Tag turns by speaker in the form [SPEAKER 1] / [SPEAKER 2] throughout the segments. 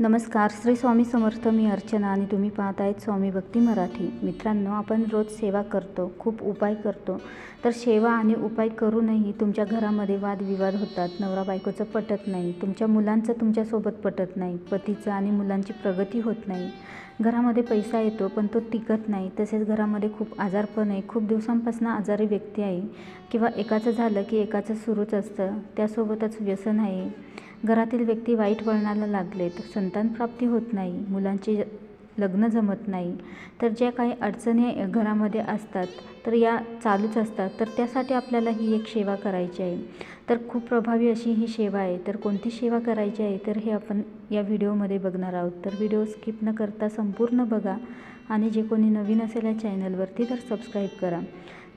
[SPEAKER 1] नमस्कार श्री स्वामी समर्थ मी अर्चना आणि तुम्ही पाहत आहेत स्वामी भक्ती मराठी. मित्रांनो आपण रोज सेवा करतो खूप उपाय करतो. तर सेवा आणि उपाय करूनही तुमच्या घरामध्ये वादविवाद होतात नवरा बायकोचं पटत नाही तुमच्या मुलांचं तुमच्यासोबत पटत नाही पतीचं आणि मुलांची प्रगती होत नाही. घरामध्ये पैसा येतो पण तो टिकत नाही. तसेच घरामध्ये खूप आजारपण आहे. खूप दिवसांपासून आजारी व्यक्ती आहे. किंवा एकाचं झालं की एकाचं सुरूच असतं. त्यासोबतच व्यसन आहे. घरातील व्यक्ती वाईट वळणाला लागलेत. संतानप्राप्ती होत नाही. मुलांचे लग्न जमत नाही. तर ज्या काही अडचणी घरामध्ये असतात तर या चालूच असतात. तर त्यासाठी आपल्याला ही एक सेवा करायची आहे. तर खूप प्रभावी अशी ही सेवा आहे. तर कोणती सेवा करायची आहे तर हे आपण या व्हिडिओमध्ये बघणार आहोत. तर व्हिडिओ स्किप न करता संपूर्ण बघा आणि जे कोणी नवीन असेल या चॅनलवरती तर सबस्क्राईब करा.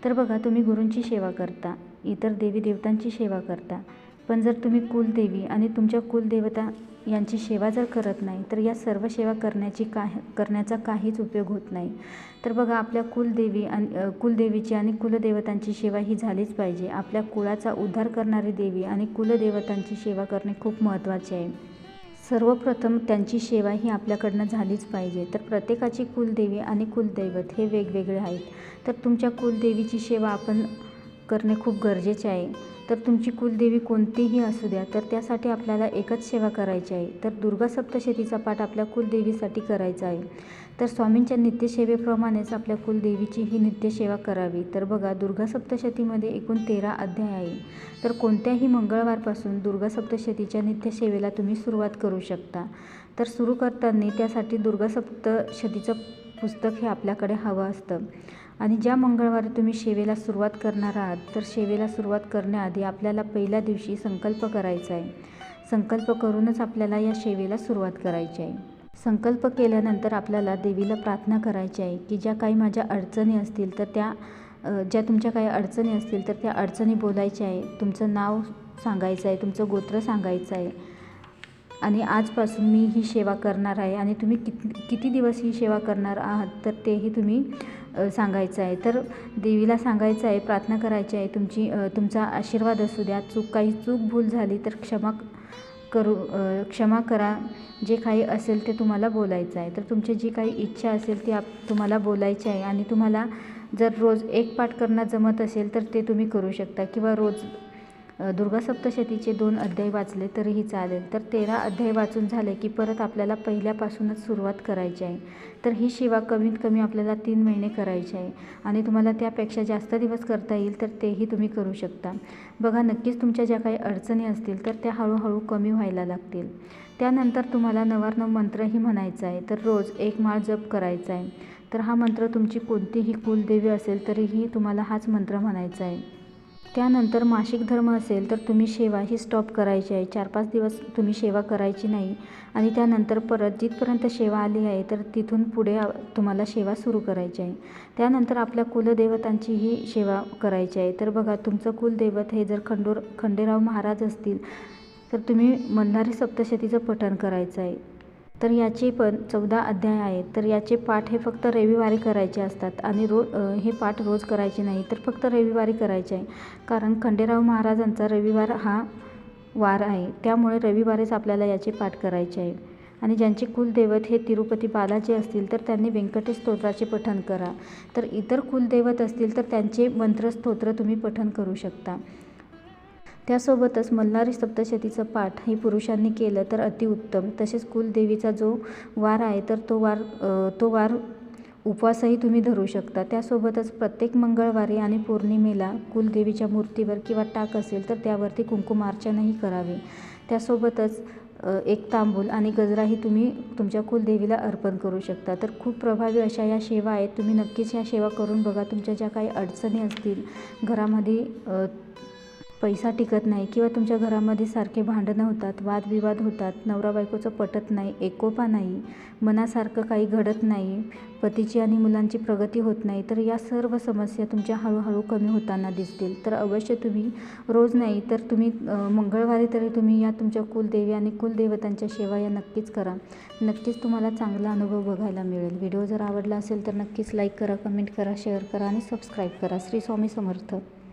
[SPEAKER 1] तर बघा तुम्ही गुरूंची सेवा करता इतर देवी देवतांची सेवा करता. पण जर तुम्ही कुलदेवी आणि तुमच्या कुलदेवता यांची सेवा जर करत नाही तर या सर्व सेवा करण्याची का करण्याचा काहीच उपयोग होत नाही. तर बघा आपल्या कुलदेवी आणि कुलदेवीची आणि कुलदेवतांची सेवा ही झालीच पाहिजे. आपल्या कुळाचा उद्धार करणारी देवी आणि कुलदेवतांची सेवा करणे खूप महत्त्वाचे आहे. सर्वप्रथम त्यांची सेवा ही आपल्याकडनं झालीच पाहिजे. तर प्रत्येकाची कुलदेवी आणि कुलदैवत हे वेगवेगळे आहेत. तर तुमच्या कुलदेवीची सेवा आपण करणे खूप गरजेचे आहे. तर तुमची कुलदेवी कोणतीही असू द्या तर त्यासाठी आपल्याला एकच सेवा करायची आहे. तर दुर्गा सप्तशतीचा पाठ आपल्या कुलदेवीसाठी करायचा आहे. तर स्वामींच्या नित्यसेवेप्रमाणेच आपल्या कुलदेवीची ही नित्यसेवा करावी. तर बघा दुर्गा सप्तशतीमध्ये एकूण तेरा अध्याय आहे. तर कोणत्याही मंगळवारपासून दुर्गा सप्तशतीच्या नित्यसेवेला तुम्ही सुरुवात करू शकता. तर सुरू करताना त्यासाठी दुर्गा सप्तशतीचं पुस्तक हे आपल्याकडे हवं असतं. आणि ज्या मंगळवारी तुम्ही सेवेला सुरुवात करणार आहात तर सेवेला सुरुवात करण्याआधी आपल्याला पहिल्या दिवशी संकल्प करायचा आहे. संकल्प करूनच आपल्याला या सेवेला सुरुवात करायची आहे. संकल्प केल्यानंतर आपल्याला देवीला प्रार्थना करायची आहे की ज्या काही माझ्या अडचणी असतील तर त्या ज्या तुमच्या काही अडचणी असतील तर त्या अडचणी बोलायच्या आहे. तुमचं नाव सांगायचं आहे तुमचं गोत्र सांगायचं आहे. आणि आजपासून मी ही सेवा करणार आहे आणि तुम्ही कित किती दिवस ही सेवा करणार आहात तर तेही तुम्ही सांगायचं आहे. तर देवीला सांगायचं आहे प्रार्थना करायची आहे तुमची तुमचा आशीर्वाद असू द्या चूक काही चूक भूल झाली तर क्षमा करू क्षमा करा. जे काही असेल ते तुम्हाला बोलायचं आहे. तर तुमची जी काही इच्छा असेल ती आप तुम्हाला बोलायची आहे आणि तुम्हाला जर रोज एक पाठ करणं जमत असेल तर ते तुम्ही करू शकता किंवा रोज दुर्गा सप्तशतीचे दोन अध्याय वाचले तरीही चालेल. तर तेरा अध्याय वाचून झाले की परत आपल्याला पहिल्यापासूनच सुरुवात करायची आहे. तर ही शिवा कमीत कमी आपल्याला तीन महिने करायची आहे. आणि तुम्हाला त्यापेक्षा जास्त दिवस करता येईल तर तेही तुम्ही करू शकता. बघा नक्कीच तुमच्या ज्या काही अडचणी असतील तर त्या हळूहळू कमी व्हायला लागतील. त्यानंतर तुम्हाला नवारनव मंत्रही म्हणायचा आहे. तर रोज एक माळ जप करायचा आहे. तर हा मंत्र तुमची कोणतीही कुलदेवी असेल तरीही तुम्हाला हाच मंत्र म्हणायचा आहे. त्यानंतर मासिक धर्म असेल तर तुम्ही सेवा ही स्टॉप करायची आहे. चार पाच दिवस तुम्ही सेवा करायची नाही. आणि त्यानंतर परत जिथपर्यंत सेवा आली आहे तर तिथून पुढे तुम्हाला सेवा सुरू करायची आहे. त्यानंतर आपल्या कुलदेवतांचीही सेवा करायची आहे. तर बघा तुमचं कुलदैवत हे जर खंडोर खंडेराव महाराज असतील तर तुम्ही मल्हारी सप्तशतीचं पठण करायचं आहे. तर याचे पण चौदा अध्याय आहेत. तर याचे पाठ हे फक्त रविवारी करायचे असतात आणि रो हे पाठ रोज करायचे नाही तर फक्त रविवारी करायचे आहे. कारण खंडेराव महाराजांचा रविवार हा वार आहे. त्यामुळे रविवारीच आपल्याला याचे पाठ करायचे आहे. आणि ज्यांचे कुलदैवत हे तिरुपती बालाजी असतील तर त्यांनी व्यंकटेश स्तोत्राचे पठण करा. तर इतर कुलदैवत असतील तर त्यांचे मंत्रस्तोत्र तुम्ही पठण करू शकता. त्यासोबतच मल्हारी सप्तशतीचं पाठ हे पुरुषांनी केलं तर अतिउत्तम तसेच कुलदेवीचा जो वार आहे तर तो वार तो वार उपवासही तुम्ही धरू शकता. त्यासोबतच प्रत्येक मंगळवारी आणि पौर्णिमेला कुलदेवीच्या मूर्तीवर किंवा टाक असेल तर त्यावरती कुंकुमार्चनही करावे. त्यासोबतच एक तांबूल आणि गजराही तुम्ही तुमच्या कुलदेवीला अर्पण करू शकता. तर खूप प्रभावी अशा या सेवा आहेत. तुम्ही नक्कीच ह्या सेवा करून बघा. तुमच्या ज्या काही अडचणी असतील घरामध्ये पैसा टिकत नाही किंवा तुमच्या घरामध्ये सारखे भांडणं होतात वादविवाद होतात नवरा बायकोचं पटत नाही एकोपा नाही मनासारखं काही घडत नाही पतीची आणि मुलांची प्रगती होत नाही तर या सर्व समस्या तुमच्या हळूहळू कमी होताना दिसतील. तर अवश्य तुम्ही रोज नाही तर तुम्ही मंगळवारी तरी तुम्ही या तुमच्या कुलदेवी आणि कुलदेवतांच्या सेवा या नक्कीच करा. नक्कीच तुम्हाला चांगला अनुभव बघायला मिळेल. व्हिडिओ जर आवडला असेल तर नक्कीच लाईक करा कमेंट करा शेअर करा आणि सबस्क्राईब करा. श्री स्वामी समर्थ.